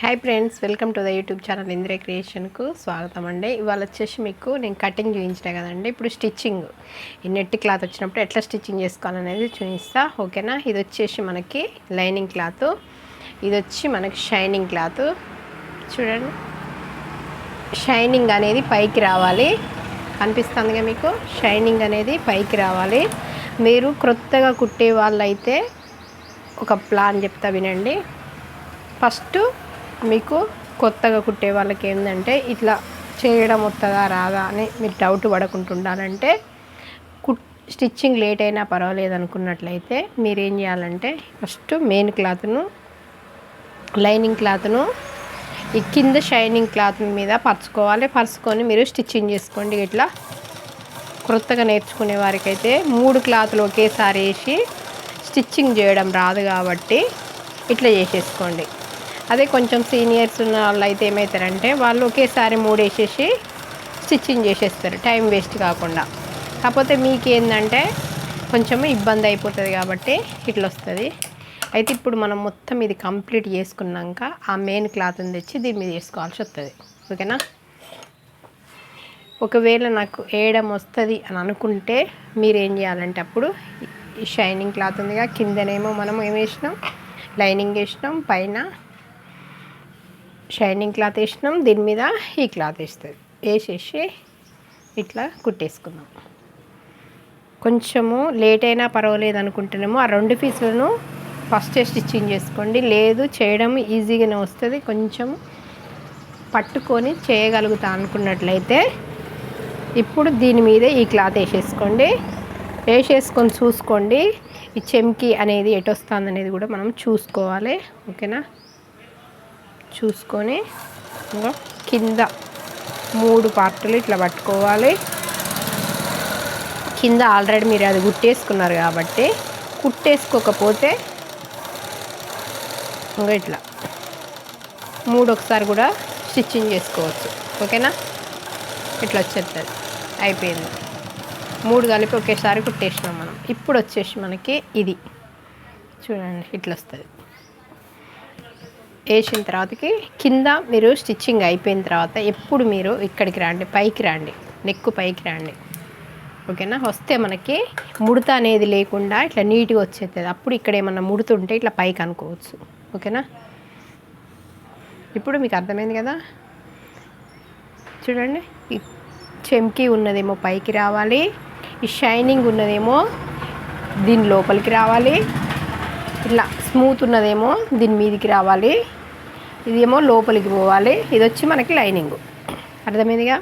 Hi friends welcome to the YouTube channel Indira క్రియేషన్కు స్వాగతం అండి. ఇవాళ వచ్చేసి మీకు నేను కటింగ్ చూపించిన కదండి. ఇప్పుడు స్టిచ్చింగ్ ఈ నెట్ క్లాత్ వచ్చినప్పుడు ఎట్లా స్టిచ్చింగ్ చేసుకోవాలనేది చూపిస్తా. ఓకేనా ఇది వచ్చేసి మనకి లైనింగ్ క్లాత్ ఇది వచ్చి మనకి షైనింగ్ క్లాత్ చూడండి. షైనింగ్ అనేది పైకి రావాలి. కనిపిస్తుందిగా మీకు? షైనింగ్ అనేది పైకి రావాలి. మీరు క్రొత్తగా కుట్టే వాళ్ళైతే ఒక ప్లాన్ చెప్తా వినండి. ఫస్ట్ మీకు కొత్తగా కుట్టే వాళ్ళకి ఏంటంటే ఇట్లా చేయడం వస్తుందా రాదా అని మీరు డౌట్ పడకుంటుండాలంటే కుట్ స్టిచ్చింగ్ లేట్ అయినా పర్వాలేదు అనుకున్నట్లయితే మీరు ఏం చేయాలంటే ఫస్ట్ మెయిన్ క్లాత్ను లైనింగ్ క్లాత్ను ఈ కింద షైనింగ్ క్లాత్ మీద పరుచుకోవాలి. పరుచుకొని మీరు స్టిచ్చింగ్ చేసుకోండి. ఇట్లా క్రొత్తగా నేర్చుకునే వారికైతే మూడు క్లాత్లు ఒకేసారి వేసి స్టిచ్చింగ్ చేయడం రాదు కాబట్టి ఇట్లా చేసేసుకోండి. అదే కొంచెం సీనియర్స్ ఉన్న వాళ్ళు అయితే ఏమవుతారంటే వాళ్ళు ఒకేసారి మూడు వేసేసి స్టిచ్చింగ్ చేసేస్తారు టైం వేస్ట్ కాకుండా. కాకపోతే మీకు ఏంటంటే కొంచెం ఇబ్బంది అయిపోతుంది కాబట్టి ఇట్లా వస్తుంది అయితే ఇప్పుడు మనం మొత్తం ఇది కంప్లీట్ చేసుకున్నాక ఆ మెయిన్ క్లాత్ని తెచ్చి దీని మీద వేసుకోవాల్సి వస్తుంది. ఓకేనా? ఒకవేళ నాకు వేయడం వస్తుంది అని అనుకుంటే మీరు ఏం చేయాలంటే అప్పుడు ఈ షైనింగ్ క్లాత్ ఉందిగా కిందనేమో మనం ఏం వేసినాం? లైనింగ్ వేసినాం పైన షైనింగ్ క్లాత్ వేసినాం దీని మీద ఈ క్లాత్ వేస్తుంది వేసేసి ఇట్లా కుట్టేసుకుందాం. కొంచెము లేట్ అయినా పర్వాలేదు అనుకుంటున్నాము. ఆ రెండు పీసులను ఫస్ట్ స్టిచ్చింగ్ చేసుకోండి. లేదు చేయడం ఈజీగానే వస్తుంది. కొంచెం పట్టుకొని చేయగలుగుతా అనుకున్నట్లయితే ఇప్పుడు దీని మీద ఈ క్లాత్ వేసేసుకోండి. వేసేసుకొని చూసుకోండి. ఈ చెమ్కి అనేది ఎటు వస్తుంది అనేది కూడా మనం చూసుకోవాలి. ఓకేనా? చూసుకొని ఇంకా కింద మూడు పార్టులు ఇట్లా పట్టుకోవాలి. కింద ఆల్రెడీ మీరు అది కుట్టేసుకున్నారు కాబట్టి కుట్టేసుకోకపోతే ఇంకా ఇట్లా మూడు ఒకసారి కూడా స్టిచ్చింగ్ చేసుకోవచ్చు. ఓకేనా? ఇట్లా వచ్చేస్తుంది అయిపోయింది. మూడు కలిపి ఒకేసారి కుట్టేసినాం మనం. ఇప్పుడు వచ్చేసి మనకి ఇది. చూడండి ఇట్లా వస్తుంది. వేసిన తర్వాతకి కింద మీరు స్టిచ్చింగ్ అయిపోయిన తర్వాత ఎప్పుడు మీరు ఇక్కడికి రండి పైకి రండి నెక్కు పైకి రండి. ఓకేనా? వస్తే మనకి ముడత అనేది లేకుండా ఇట్లా నీట్గా వచ్చేస్తుంది అప్పుడు ఇక్కడ ఏమన్నా ముడుతుంటే ఇట్లా పైకి అనుకోవచ్చు. ఓకేనా? ఇప్పుడు మీకు అర్థమైంది కదా? చూడండి. ఈ చెంకి ఉన్నదేమో పైకి రావాలి. ఈ షైనింగ్ ఉన్నదేమో దీని లోపలికి రావాలి. ఇట్లా స్మూత్ ఉన్నదేమో దీని మీదికి రావాలి. ఇదేమో లోపలికి పోవాలి. ఇది వచ్చి మనకి లైనింగ్. అర్థమైందిగా?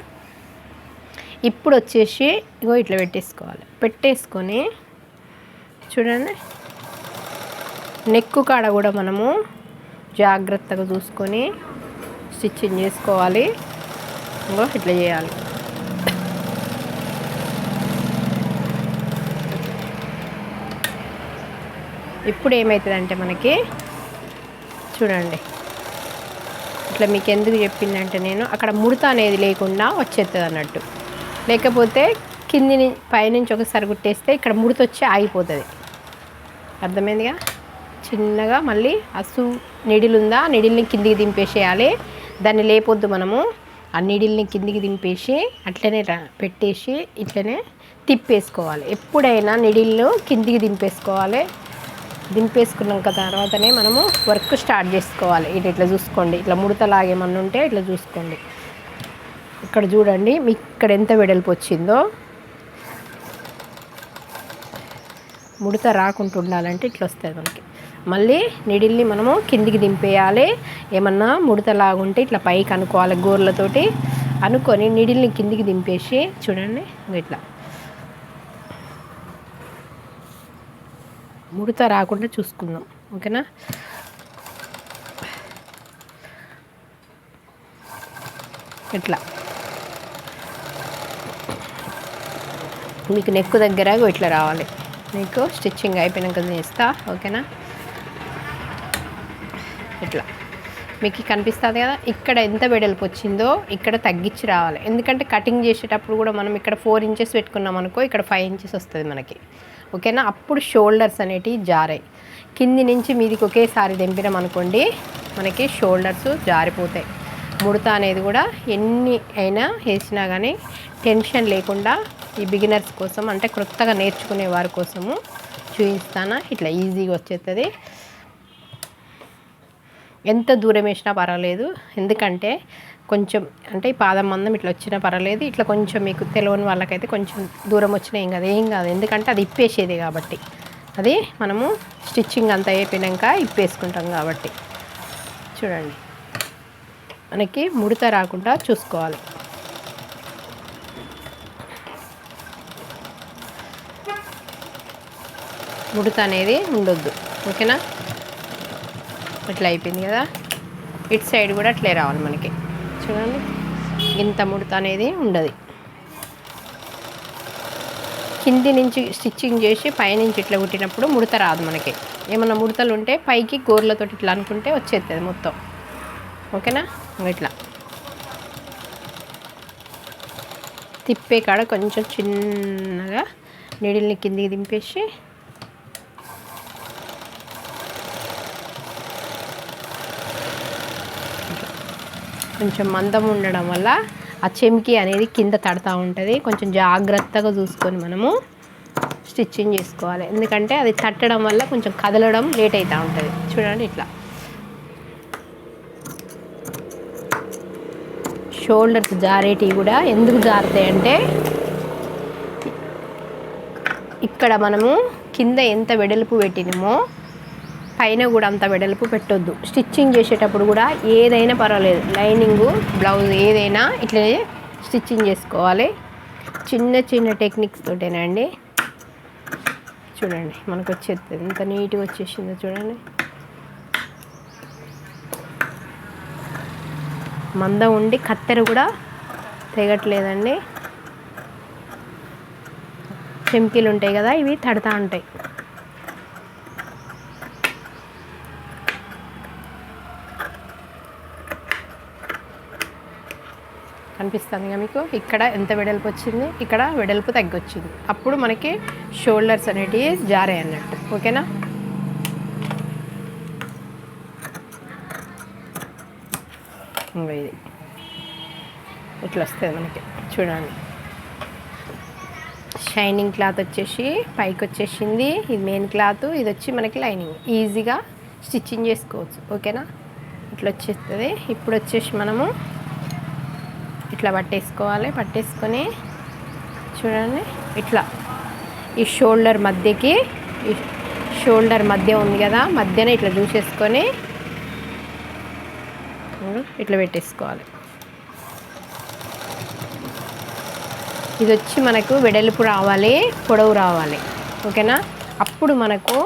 ఇప్పుడు వచ్చేసి ఇగో ఇట్లా పెట్టేసుకోవాలి. పెట్టేసుకొని చూడండి. నెక్కు కాడ కూడా మనము జాగ్రత్తగా చూసుకొని స్టిచ్చింగ్ చేసుకోవాలి. ఇంకో ఇట్లా చేయాలి. ఇప్పుడు ఏమవుతుందంటే మనకి చూడండి. ఇట్లా మీకు ఎందుకు చెప్పిందంటే నేను అక్కడ ముడత అనేది లేకుండా వచ్చేస్తుంది అన్నట్టు. లేకపోతే కింది పైనుంచి ఒకసారి కుట్టేస్తే ఇక్కడ ముడత వచ్చి ఆగిపోతుంది. అర్థమైందిగా? చిన్నగా మళ్ళీ అసు నిడిలుందా? నిడిల్ని కిందికి దింపేసేయాలి. దాన్ని లేపొద్దు మనము. ఆ నీడిల్ని కిందికి దింపేసి అట్లనే పెట్టేసి ఇట్లనే తిప్పేసుకోవాలి. ఎప్పుడైనా నిడిల్ను కిందికి దింపేసుకోవాలి. దింపేసుకున్నాక తర్వాతనే మనము వర్క్ స్టార్ట్ చేసుకోవాలి. ఇటు ఇట్లా చూసుకోండి. ఇట్లా ముడతలాగేమన్నా ఉంటే ఇట్లా చూసుకోండి. ఇక్కడ చూడండి మీకు ఇక్కడ ఎంత వెడల్పు వచ్చిందో. ముడత రాకుండా ఉండాలంటే ఇట్లా వస్తుంది మనకి. మళ్ళీ నిడిల్ని మనము కిందికి దింపేయాలి. ఏమన్నా ముడత లాగుంటే ఇట్లా పైకి అనుకోవాలి గోర్లతోటి. అనుకొని నిడిల్ని కిందికి దింపేసి చూడండి ఇట్లా. ముడత రాకుండా చూసుకుందాం. ఓకేనా? ఇట్లా. మీకు నెక్కు దగ్గర ఇట్లా రావాలి. మీకు స్టిచ్చింగ్ అయిపోయినాక చేస్తా. ఓకేనా? ఇట్లా. మీకు కనిపిస్తుంది కదా? ఇక్కడ ఎంత వెడల్పు వచ్చిందో ఇక్కడ తగ్గించి రావాలి. ఎందుకంటే కటింగ్ చేసేటప్పుడు కూడా మనం ఇక్కడ ఫోర్ ఇంచెస్ పెట్టుకున్నాం అనుకో ఇక్కడ ఫైవ్ ఇంచెస్ వస్తుంది మనకి. ఓకేనా? అప్పుడు షోల్డర్స్ అనేటివి జారాయి. కింది నుంచి మీదికి ఒకేసారి దింపినాం అనుకోండి మనకి షోల్డర్స్ జారిపోతాయి. ముడత అనేది కూడా ఎన్ని అయినా వేసినా కానీ టెన్షన్ లేకుండా ఈ బిగినర్స్ కోసం అంటే కొత్తగా నేర్చుకునే వారి కోసము చూపిస్తాను? ఇట్లా ఈజీగా వచ్చేస్తుంది ఎంత దూరం వేసినా పర్వాలేదు. ఎందుకంటే కొంచెం అంటే ఈ పాదం మందం ఇట్లా వచ్చినా పర్వాలేదు. ఇట్లా కొంచెం మీకు తెలియని వాళ్ళకైతే కొంచెం దూరం వచ్చినా ఏం కాదు. ఏం కాదు. ఎందుకంటే అది ఇప్పేసేది కాబట్టి. అది మనము స్టిచ్చింగ్ అంతా అయిపోయినాక ఇప్పేసుకుంటాం కాబట్టి. చూడండి. మనకి ముడత రాకుండా చూసుకోవాలి. ముడత అనేది ఉండొద్దు. ఓకేనా? ఇట్లా అయిపోయింది కదా? ఇటు సైడ్ కూడా అట్లే రావాలి మనకి. చూడండి. ఇంత ముడత అనేది ఉండదు. కింది నుంచి స్టిచ్చింగ్ చేసి పైనుంచి ఇట్లా కుట్టినప్పుడు ముడత రాదు మనకి. ఏమన్నా ముడతలు ఉంటే పైకి గోర్లతో ఇట్లా అనుకుంటే వచ్చేస్తుంది మొత్తం. ఓకేనా? ఇట్లా. తిప్పే కాడ కొంచెం చిన్నగా నీడిల్ని కిందికి దింపేసి కొంచెం మందం ఉండడం వల్ల ఆ చెమికి అనేది కింద తడతా ఉంటుంది. కొంచెం జాగ్రత్తగా చూసుకొని మనము స్టిచ్చింగ్ చేసుకోవాలి. ఎందుకంటే అది తట్టడం వల్ల కొంచెం కదలడం లేట్ అవుతూ ఉంటుంది. చూడండి ఇట్లా. షోల్డర్స్ జారేటివి కూడా ఎందుకు జారుతాయి అంటే ఇక్కడ మనము కింద ఎంత వెడల్పు పెట్టినామో పైన కూడా అంత వెడల్పు పెట్టొద్దు. స్టిచ్చింగ్ చేసేటప్పుడు కూడా ఏదైనా పర్వాలేదు. లైనింగు బ్లౌజ్ ఏదైనా ఇట్లనే స్టిచ్చింగ్ చేసుకోవాలి. చిన్న చిన్న టెక్నిక్స్ తోటేనండి చూడండి మనకు వచ్చేది ఎంత నీట్గా వచ్చేసిందో చూడండి. మంద ఉండి కత్తెర కూడా తెగట్లేదండి. చెంకీలు ఉంటాయి కదా ఇవి తడతా ఉంటాయి. కనిపిస్తుంది కదా మీకు? ఇక్కడ ఎంత వెడల్పు వచ్చింది? ఇక్కడ వెడల్పు తగ్గొచ్చింది. అప్పుడు మనకి షోల్డర్స్ అనేటివి జారే అన్నట్టు. ఓకేనా? ఇది. ఇట్లా వస్తుంది మనకి. చూడండి. షైనింగ్ క్లాత్ వచ్చేసి పైకి వచ్చేసింది. ఇది మెయిన్ క్లాత్. ఇది వచ్చి మనకి లైనింగ్. ఈజీగా స్టిచ్చింగ్ చేసుకోవచ్చు. ఓకేనా? ఇట్లా వచ్చేస్తుంది. ఇప్పుడు వచ్చేసి మనము ఇట్లా పట్టేసుకోవాలి. పట్టేసుకొని చూడండి. ఇట్లా. ఈ షోల్డర్ మధ్యకి ఈ షోల్డర్ మధ్య ఉంది కదా మధ్యన ఇట్లా చూసేసుకొని ఇట్లా పెట్టేసుకోవాలి. ఇది వచ్చి మనకు వెడల్పు రావాలి పొడవు రావాలి. ఓకేనా? అప్పుడు మనకు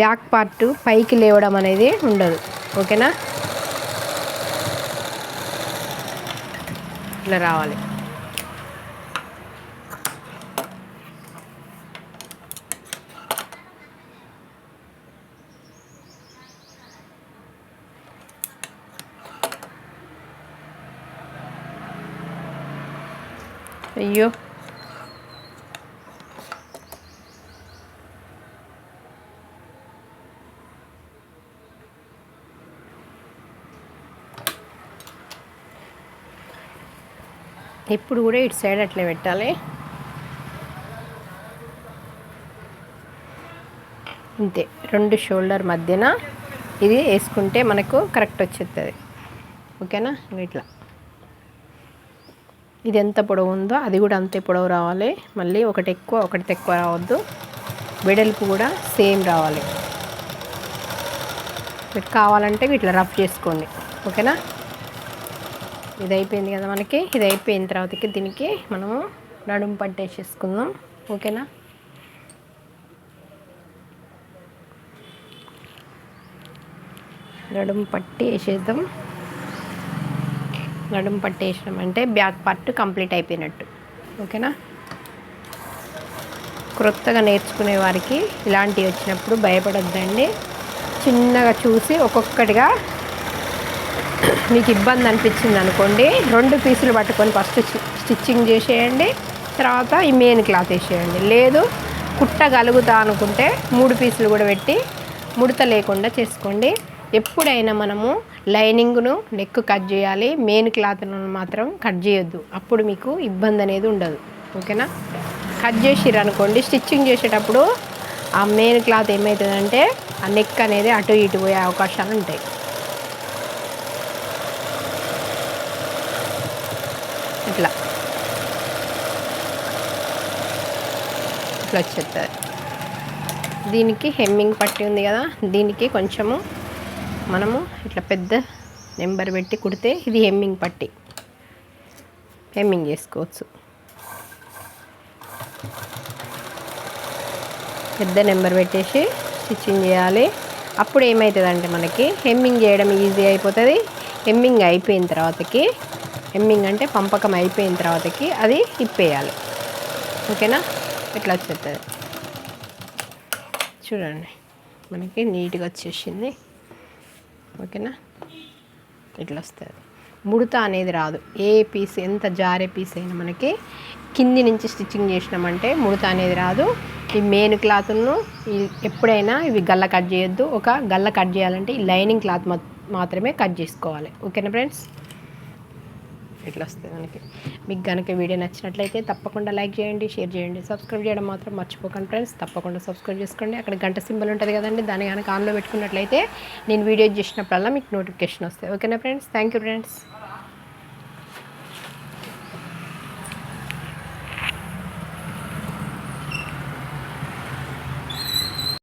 బ్యాక్ పార్ట్ పైకి లేవడం అనేది ఉండదు. ఓకేనా? ఇట్లా రావాలి అయ్యో ఇప్పుడు కూడా ఇటు సైడ్ అట్లే పెట్టాలి. అంతే రెండు షోల్డర్ మధ్యన ఇది వేసుకుంటే మనకు కరెక్ట్ వచ్చేస్తుంది ఓకేనా? ఇట్లా. ఇది ఎంత పొడవు ఉందో అది కూడా అంతే పొడవు రావాలి. మళ్ళీ ఒకటి ఎక్కువ ఒకటి తక్కువ రావద్దు. వెడల్పు కూడా సేమ్ రావాలి. మీకు కావాలంటే ఇట్లా రఫ్ చేసుకోండి. ఓకేనా? ఇది అయిపోయింది కదా మనకి. ఇది అయిపోయిన తర్వాతకి దీనికి మనము నడుము పట్టేసేసుకుందాం. ఓకేనా? నడుము పట్టి వేసేద్దాం. నడుము పట్టి వేసినాం అంటే బ్యాక్ పార్ట్ కంప్లీట్ అయిపోయినట్టు. ఓకేనా? క్రొత్తగా నేర్చుకునే వారికి ఇలాంటివి వచ్చినప్పుడు భయపడొద్దండి. చిన్నగా చూసి ఒక్కొక్కటిగా మీకు ఇబ్బంది అనిపించింది అనుకోండి రెండు పీసులు పట్టుకొని ఫస్ట్ స్టిచ్చింగ్ చేసేయండి తర్వాత ఈ మెయిన్ క్లాత్ వేసేయండి. లేదు కుట్టగలుగుతా అనుకుంటే మూడు పీసులు కూడా పెట్టి ముడత లేకుండా చేసుకోండి. ఎప్పుడైనా మనము లైనింగ్ను నెక్ కట్ చేయాలి మెయిన్ క్లాత్ను మాత్రం కట్ చేయొద్దు. అప్పుడు మీకు ఇబ్బంది అనేది ఉండదు. ఓకేనా? కట్ చేసిర్రు అనుకోండి స్టిచ్చింగ్ చేసేటప్పుడు ఆ మెయిన్ క్లాత్ ఏమవుతుందంటే ఆ నెక్ అనేది అటు ఇటు పోయే అవకాశాలు ఉంటాయి. ఇట్లా. ఇట్లా వచ్చేస్తుంది దీనికి హెమ్మింగ్ పట్టి ఉంది కదా దీనికి కొంచెము మనము ఇట్లా పెద్ద నెంబర్ పెట్టి కుడితే ఇది హెమ్మింగ్ పట్టి. హెమ్మింగ్ చేసుకోవచ్చు. పెద్ద నెంబర్ పెట్టేసి స్టిచ్చింగ్ చేయాలి. అప్పుడు ఏమవుతుందంటే మనకి హెమ్మింగ్ చేయడం ఈజీ అయిపోతుంది. హెమ్మింగ్ అయిపోయిన తర్వాతకి ఎమ్మింగ్ అంటే పంపకం అయిపోయిన తర్వాతకి అది ఇప్పేయాలి. ఓకేనా? ఇట్లా వచ్చేస్తుంది చూడండి. మనకి నీట్గా వచ్చేసింది. ఓకేనా? ఇట్లా వస్తుంది? ముడత అనేది రాదు. ఏ పీస్ ఎంత జారే పీస్ అయినా మనకి కింది నుంచి స్టిచ్చింగ్ చేసినామంటే ముడత అనేది రాదు. ఈ మెయిన్ క్లాత్ను ఎప్పుడైనా ఇవి గల్ల కట్ చేయొద్దు. ఒక గల్ల కట్ చేయాలంటే ఈ లైనింగ్ క్లాత్ మాత్రమే కట్ చేసుకోవాలి. ఓకేనా ఫ్రెండ్స్? ఇట్లా వస్తుంది మనకి? మీకు కనుక వీడియో నచ్చినట్లయితే తప్పకుండా లైక్ చేయండి షేర్ చేయండి. సబ్స్క్రైబ్ చేయడం మాత్రం మర్చిపోకండి ఫ్రెండ్స్. తప్పకుండా సబ్స్క్రైబ్ చేసుకోండి. అక్కడ గంట సింబల్ ఉంటుంది కదండి దాన్ని కనుక ఆన్లో పెట్టుకున్నట్లయితే నేను వీడియో చేసినప్పుడల్లా మీకు నోటిఫికేషన్ వస్తాయి. ఓకేనా ఫ్రెండ్స్? Thank you friends.